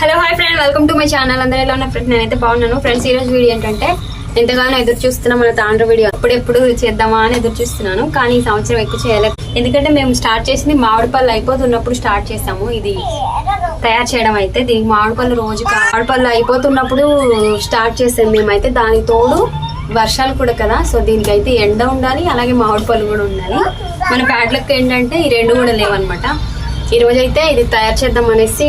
Hello hi friend welcome to my channel అందరూ ఎలా ఉన్న ఫ్రెండ్ నేనైతే బాగున్నాను. ఫ్రెండ్స్ ఈరోజు వీడియో ఏంటంటే ఎంతగానో ఎదురు చూస్తున్నా మన తాండ్ర వీడియో అప్పుడెప్పుడు చేద్దామా అని ఎదురు చూస్తున్నాను కానీ ఈ సంవత్సరం ఎక్కువ చేయలేదు. ఎందుకంటే మేము స్టార్ట్ చేసింది మామిడి పళ్ళు అయిపోతున్నప్పుడు స్టార్ట్ చేసాము. ఇది తయారు చేయడం అయితే దీనికి మామిడి పళ్ళు రోజు మామిడి పళ్ళు అయిపోతున్నప్పుడు స్టార్ట్ చేసాం మేమైతే. దానికి తోడు వర్షాలు కూడా కదా సో దీనికైతే ఎండ ఉండాలి అలాగే మామిడి పళ్ళు కూడా ఉండాలి. మన ప్యాడ్లకు ఏంటంటే ఈ రెండు కూడా లేవన్నమాట. ఈ రోజు అయితే ఇది తయారు చేద్దాం అనేసి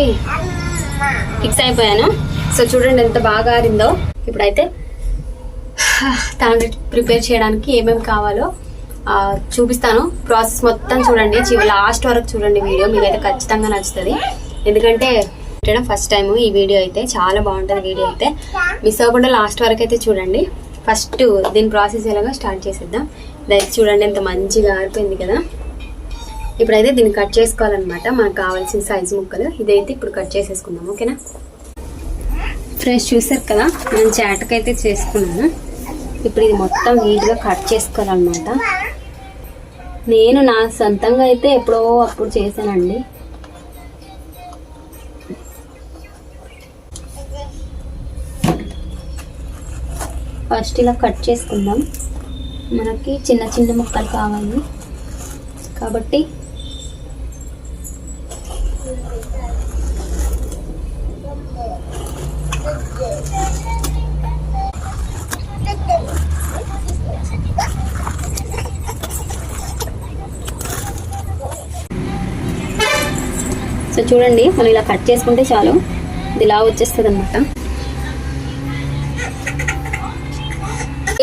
ఫిక్స్ అయిపోయాను? సో చూడండి ఎంత బాగా ఆరిందో. ఇప్పుడైతే తాండ్రి ప్రిపేర్ చేయడానికి ఏమేమి కావాలో చూపిస్తాను. ప్రాసెస్ మొత్తం చూడండి. చివ లాస్ట్ వరకు చూడండి వీడియో. మీకైతే ఖచ్చితంగా నచ్చుతుంది. ఎందుకంటే పెట్టడం ఫస్ట్ టైం ఈ వీడియో అయితే చాలా బాగుంటుంది వీడియో అయితే. మిస్ అవ్వకుండా లాస్ట్ వరకు అయితే చూడండి. ఫస్ట్ దీని ప్రాసెస్ ఎలాగో స్టార్ట్ చేసేద్దాం. ఇదైతే చూడండి ఎంత మంచిగా ఆరిపోయింది కదా. ఇప్పుడైతే దీన్ని కట్ చేసుకోవాలన్నమాట. మనకు కావాల్సిన సైజు ముక్కలు. ఇదైతే ఇప్పుడు కట్ చేసేసుకుందాం. ఓకేనా? ఫ్రెండ్స్ చూసారు కదా? నేను చాటకైతే చేసుకున్నాను. ఇప్పుడు ఇది మొత్తం నీట్గా కట్ చేసుకోవాలన్నమాట. నేను నా సొంతంగా అయితే ఎప్పుడో అప్పుడు చేశానండి. ఫస్ట్ ఇలా కట్ చేసుకుందాం. మనకి చిన్న చిన్న ముక్కలు కావాలి. కాబట్టి సో చూడండి మనం ఇలా కట్ చేసుకుంటే చాలు. ఇది ఇలా వచ్చేస్తుంది అనమాట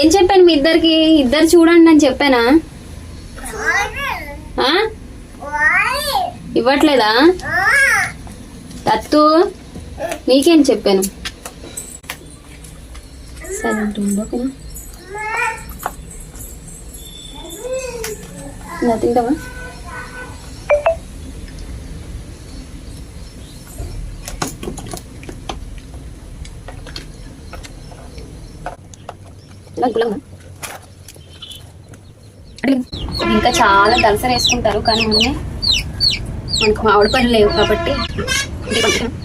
ఏం చెప్పాను మీ ఇద్దరికి? ఇద్దరు చూడండి అని చెప్పానా? ఇవ్వట్లేదా? తత్తు నీకేం చెప్పాను? సరే ఓకేనా తింటావా? ఇంకా చాలా దలసర వేసుకుంటారు కానీ మనమే మనకు మామిడి పనులు లేవు కాబట్టి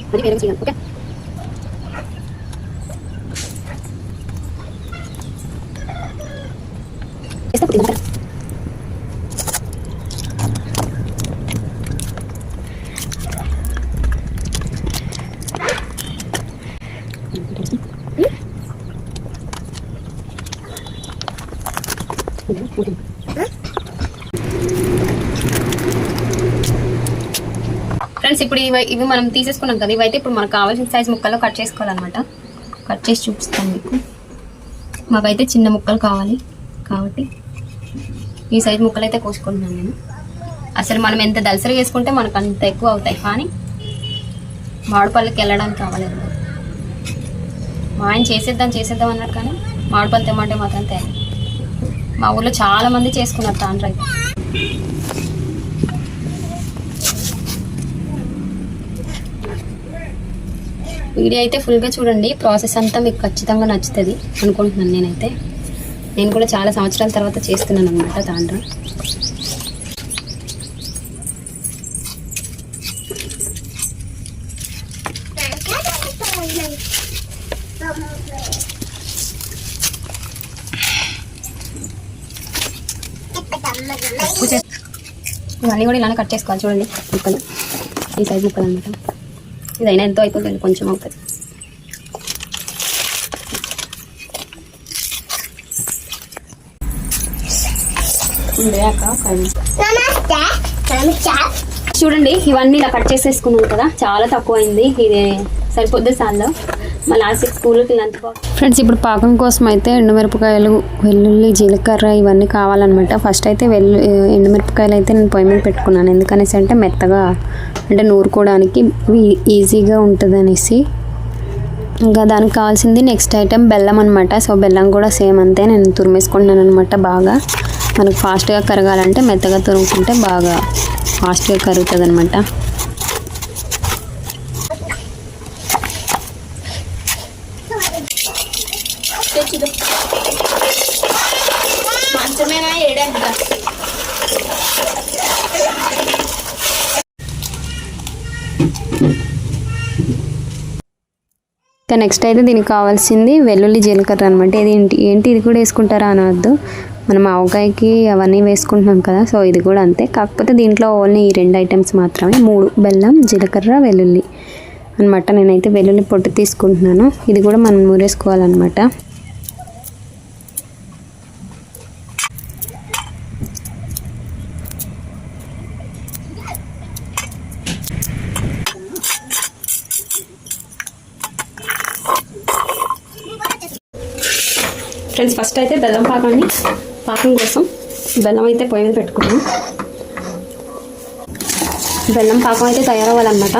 అది వేరే చేయాలి ఓకే? ఫ్రెండ్స్ ఇప్పుడు ఇవి ఇవి మనం తీసేసుకున్నాం కదా ఇవైతే ఇప్పుడు మనకు కావాల్సిన సైజ్ ముక్కల్లో కట్ చేసుకోవాలన్నమాట. కట్ చేసి చూపిస్తాను మీకు. మాకైతే చిన్న ముక్కలు కావాలి కాబట్టి ఈ సైజ్ ముక్కలు అయితే కోసుకుంటున్నాను నేను. అసలు మనం ఎంత దలసరి వేసుకుంటే మనకు అంత ఎక్కువ అవుతాయి. కానీ మామిడిపళ్ళకి వెళ్ళడానికి కావాలి మా ఆయన చేసేద్దాం చేసేద్దాం అన్నాడు కానీ మామిడిపళ్ళు తెమ్మంటే మాత్రం తేలి మా ఊర్లో చాలా మంది చేసుకున్నారు తాండ్ర అయితే. వీడియో అయితే ఫుల్గా చూడండి. ప్రాసెస్ అంతా మీకు ఖచ్చితంగా నచ్చుతుంది అనుకుంటున్నాను నేనైతే. నేను కూడా చాలా సంవత్సరాల తర్వాత చేస్తున్నాను అనమాట తాండ్ర. ఉప్పు ఇవన్నీ కూడా ఇలానే కట్ చేసుకోవాలి. చూడండి ముక్కలు. ఈ సైజ్ ముక్కలు అనమాట ఇదైనా ఎంతో అయిపోతుంది కొంచెం అవుతుంది. చూడండి ఇవన్నీ ఇలా కట్ చేసేసుకున్నాం కదా. చాలా తక్కువైంది. ఇది సరిపోద్ది సార్లో. మా లాస్ట్ స్కూల్కి ఫ్రెండ్స్ ఇప్పుడు పాకం కోసం అయితే ఎండుమిరపకాయలు వెల్లుల్లి జీలకర్ర ఇవన్నీ కావాలన్నమాట. ఫస్ట్ అయితే వెల్లు ఎండుమిరపకాయలు అయితే నేను పొయ్యి మీద పెట్టుకున్నాను. ఎందుకనేసి అంటే మెత్తగా అంటే నూరుకోవడానికి ఈజీగా ఉంటుంది అనేసి ఇంకా దానికి కావాల్సింది నెక్స్ట్ ఐటెం బెల్లం అనమాట సో బెల్లం కూడా సేమ్ అంతే. నేను తురిమేసుకుంటున్నాను అనమాట బాగా. మనకు ఫాస్ట్గా కరగాలంటే మెత్తగా తురుముకుంటే బాగా ఫాస్ట్గా కరుగుతుంది అనమాట ఇంకా నెక్స్ట్ అయితే దీనికి కావాల్సింది వెల్లుల్లి జీలకర్ర అనమాట ఇది ఏంటి ఏంటి ఇది కూడా వేసుకుంటారా అనవద్దు మనం ఆవకాయకి అవన్నీ వేసుకుంటున్నాం కదా సో ఇది కూడా అంతే. కాకపోతే దీంట్లో ఓన్లీ ఈ రెండు ఐటమ్స్ మాత్రమే. మూడు బెల్లం జీలకర్ర వెల్లుల్లి అనమాట నేనైతే వెల్లుల్లి పొట్టు తీసుకుంటున్నాను. ఇది కూడా మనం నూరేసుకోవాలన్నమాట ఫ్రెండ్స్ ఫస్ట్ అయితే బెల్లం పాకాన్ని పాకం కోసం బెల్లం అయితే పొయ్యి మీద పెట్టుకున్నాం. బెల్లం పాకం అయితే తయారవ్వాలన్నమాట.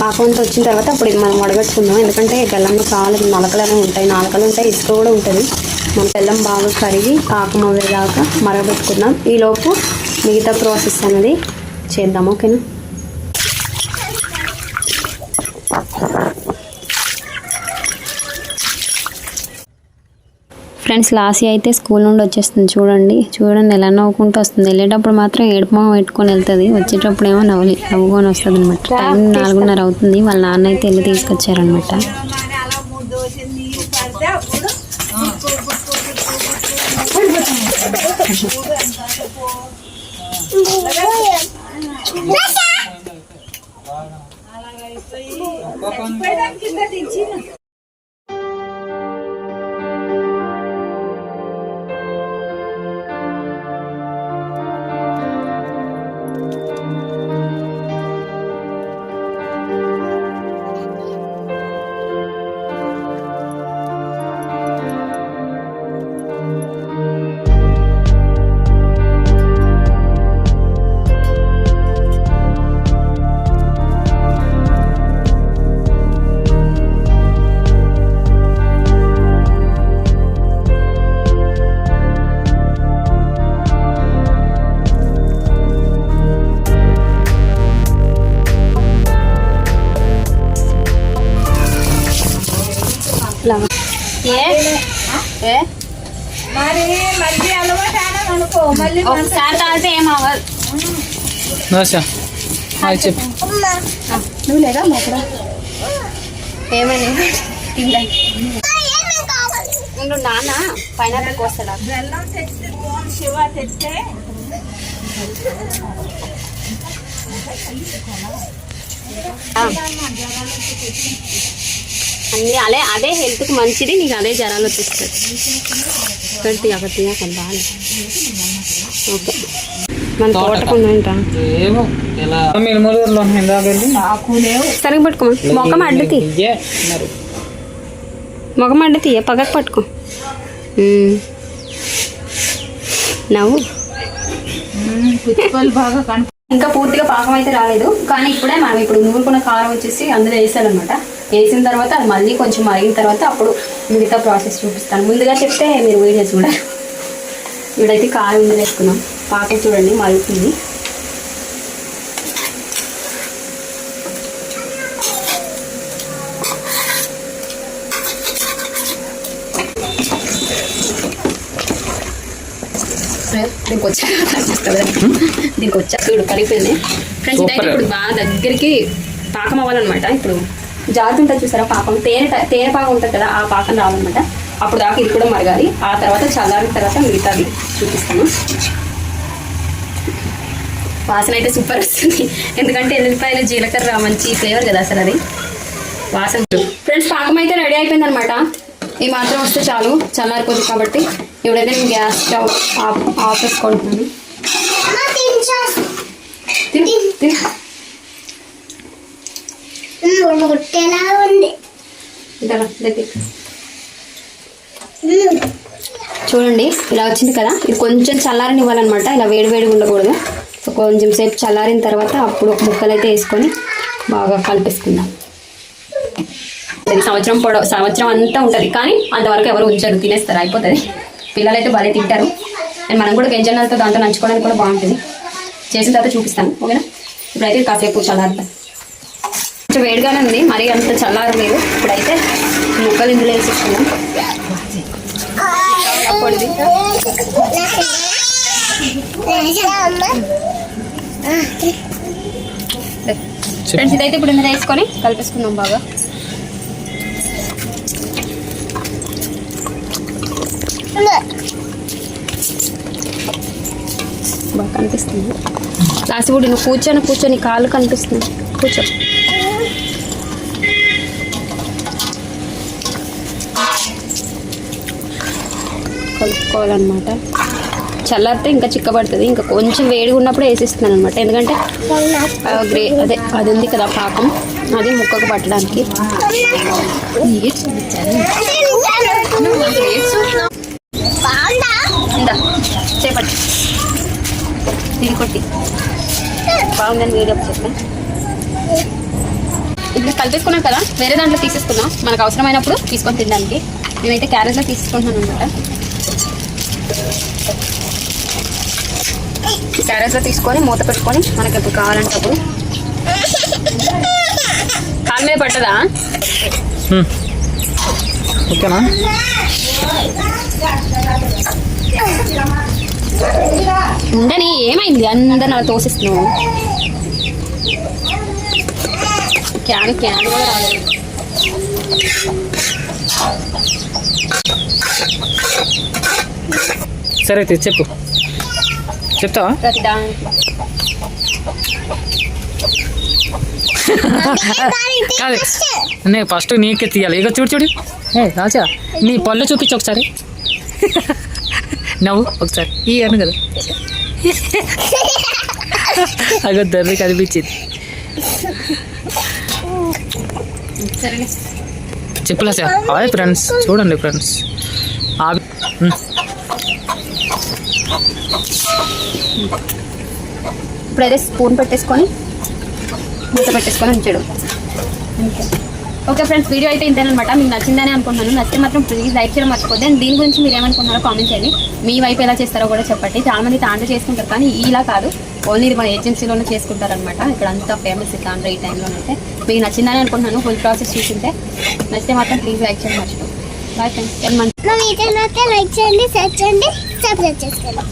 పాకం అంతా వచ్చిన తర్వాత అప్పుడు ఇది మనం వడగట్టుకుందాం. ఎందుకంటే బెల్లంలో చాలా నలకలు ఉంటాయి నలకలు ఉంటాయి ఇసుక కూడా ఉంటుంది. మన బెల్లం బాగా కరిగి పాకం అవ్వేదాకా మరగబెట్టుకుందాం. ఈలోపు మిగతా ప్రాసెస్ అనేది చేద్దాం ఓకేనా? ఫ్రెండ్స్ లాసీ అయితే స్కూల్ నుండి వచ్చేస్తుంది. చూడండి చూడండి ఎలా నవ్వుకుంటూ వస్తుంది. వెళ్ళేటప్పుడు మాత్రం ఏడుపు మొహం పెట్టుకొని వెళ్తుంది. వచ్చేటప్పుడు ఏమో నవ్వులి నవ్వుకొని వస్తుంది అనమాట టైం నాలుగున్నర అవుతుంది. వాళ్ళ నాన్న అయితే వెళ్ళి తీసుకొచ్చారనమాట ఏ అనుకో మళ్ళీ ఒకసారి తాగితే ఏం అవ్వదు. హాయ్ చెప్పు. నువ్వు లేదా మొక్కడ ఏమని ఉండు నాన్న పైనాపిల్ కోస్తాడా? బెల్లం తెస్తే ఫోన్ శివ తెస్తే. అన్ని అదే అదే హెల్త్కి మంచిది నీకు అదే జ్వరాలు వచ్చేస్తుంది ఒకటి ఒకటి బాగా ఓకే. మన తోటకుండా సరిగ్గా పట్టుకోమా మొఖం అడ్డుతి మొఖం అడ్డుతి పగకు పట్టుకో. నవ్వు. బాగా ఇంకా పూర్తిగా పాకం అయితే రాలేదు. కానీ ఇప్పుడే మనం ఇప్పుడు నూరుకున్న కారం వచ్చేసి అందులో వేసాలన్నమాట వేసిన తర్వాత అది మళ్ళీ కొంచెం మరిగిన తర్వాత అప్పుడు మిగతా ప్రాసెస్ చూపిస్తాను. ముందుగా చెప్తే మీరు వీడియో చూడాలి ఇప్పుడైతే కారం వేసుకున్నాం. పాకం చూడండి మరుగుతుంది. దీనికి వచ్చా దీనికి వచ్చా చూడు కలిపోయింది ఫ్రెండ్స్. ఇప్పుడు బాగా దగ్గరికి పాకం అవ్వాలన్నమాట. ఇప్పుడు జారుతుంటుంది చూసారా? పాకం తేనె తేనె పాకం ఉంటుంది కదా ఆ పాకం రావాలన్నమాట అప్పుడు దాకా ఇది కూడా మరగాలి. ఆ తర్వాత చల్లారిన తర్వాత మిగతాది చూపిస్తాను. వాసన అయితే సూపర్ వస్తుంది. ఎందుకంటే ఎల్లిపాయలు జీలకర్ర మంచి ఫ్లేవర్ కదా అసలు అది. వాసన ఫ్రెండ్స్ పాకం అయితే రెడీ అయిపోయింది అనమాట ఈ మాత్రం వస్తే చాలు. చల్లారిపోతుంది కాబట్టి ఇప్పుడైతే నేను గ్యాస్ స్టవ్ ఆఫ్ ఆఫ్ చేసుకుంటున్నాను. తిను తిను. ఉంది. చూడండి ఇలా వచ్చింది కదా. ఇది కొంచెం చల్లారని ఇవ్వాలన్నమాట ఇలా వేడి వేడిగా ఉండకూడదు. సో కొంచెం సేపు చల్లారిన తర్వాత అప్పుడు ముక్కలు అయితే వేసుకొని బాగా కలిపేసుకుందాం. సంవత్సరం పొడవు సంవత్సరం అంతా ఉంటుంది. కానీ అంతవరకు ఎవరు ఉంచరు తినేస్తారు అయిపోతుంది. పిల్లలు అయితే భలే తింటారు. అండ్ మనం కూడా గెంజనాలతో దాంతో నంచుకోవడానికి కూడా బాగుంటుంది. చేసిన తర్వాత చూపిస్తాను ఓకేనా? ఇప్పుడైతే కాసేపు చల్లారుతాం కొంచెం వేడిగానే ఉంది. మరీ అంత చల్లారలేదు ఇప్పుడైతే ముక్కలు ఇందులో వేసేసుకున్నాం ఫ్రెండ్స్ ఇదైతే ఇప్పుడు ఇందులో వేసుకొని కలిపేసుకుందాం బాగా. బాగా కనిపిస్తుంది. లాస్ట్ కూడా నువ్వు కూర్చొని కూర్చొని కాళ్ళు కనిపిస్తుంది. కూర్చో. కలుపుకోవాలన్నమాట. చల్లారితే ఇంకా చిక్కబడుతుంది. ఇంకా కొంచెం వేడిగా ఉన్నప్పుడు వేసిస్తున్నాను అనమాట ఎందుకంటే గ్రే అదే అది ఉంది కదా పాకం. అది ముక్కకు పట్టడానికి. చేపట్టి ఇది కొట్టి. బాగుందని వీడియో చెప్పాను ఇప్పుడు కలిపేసుకున్నాం కదా వేరే దాంట్లో తీసేసుకుందాం. మనకు అవసరమైనప్పుడు తీసుకొని తినడానికి. మేమైతే క్యారెట్లో తీసుకుంటున్నాను అనమాట క్యారెట్లో తీసుకొని మూత పెట్టుకొని మనకి ఎప్పుడు కావాలంటే అప్పుడు కాలు మీద పట్టదా హ్మ్. ఓకేనా? ఉండని ఏమైంది? అందరు నాకు తోసిస్తున్నావు క్యాన్ క్యాన్ కూడా రాలేదు. సరే అయితే చెప్పు. చెప్తావా? కాదు. నేను ఫస్ట్ నీకే తీయాలి. ఇక చూడు చూడు. ఏ రాజా నీ పళ్ళు చూపించు ఒకసారి. నవ్వు ఒకసారి. ఈ అను కదా. అగో దర్రి కనిపించింది చెప్పులా సార్ హాయ్ ఫ్రెండ్స్ చూడండి ఫ్రెండ్స్ ఉమ్. ఇప్పుడైతే స్పూన్ పెట్టేసుకొని మూత పెట్టేసుకొని ఉంచాడు. ఓకే. ఫ్రెండ్స్ వీడియో అయితే ఇంతేనమాట మీకు నచ్చిందని అనుకుంటున్నాను. నచ్చితే మాత్రం ప్లీజ్ లైక్ చేయడం మర్చిపోతే అండ్ దీని గురించి మీరు ఏమనుకున్నారో కామెంట్ చేయండి. మీ వైపు ఎలా చేస్తారో కూడా చెప్పండి. చాలా మంది తాండ్ర చేసుకుంటారు కానీ ఇలా కాదు. ఓన్లీ మన మా ఏజెన్సీలోనే చేసుకుంటారనమాట ఇక్కడ అంతా ఫేమస్ ఈ తాండ్ర ఈ టైంలోనైతే మీకు నచ్చిందని అనుకుంటున్నాను. ఫుల్ ప్రాసెస్ చూసింటే నచ్చితే మాత్రం ప్లీజ్ లైక్ చేయడం మర్చిపోండి బాయ్ ఫ్రెండ్స్ మంచి మా వీడియో లైక్ చేయండి షేర్ చేయండి సబ్స్క్రైబ్ చేసుకోండి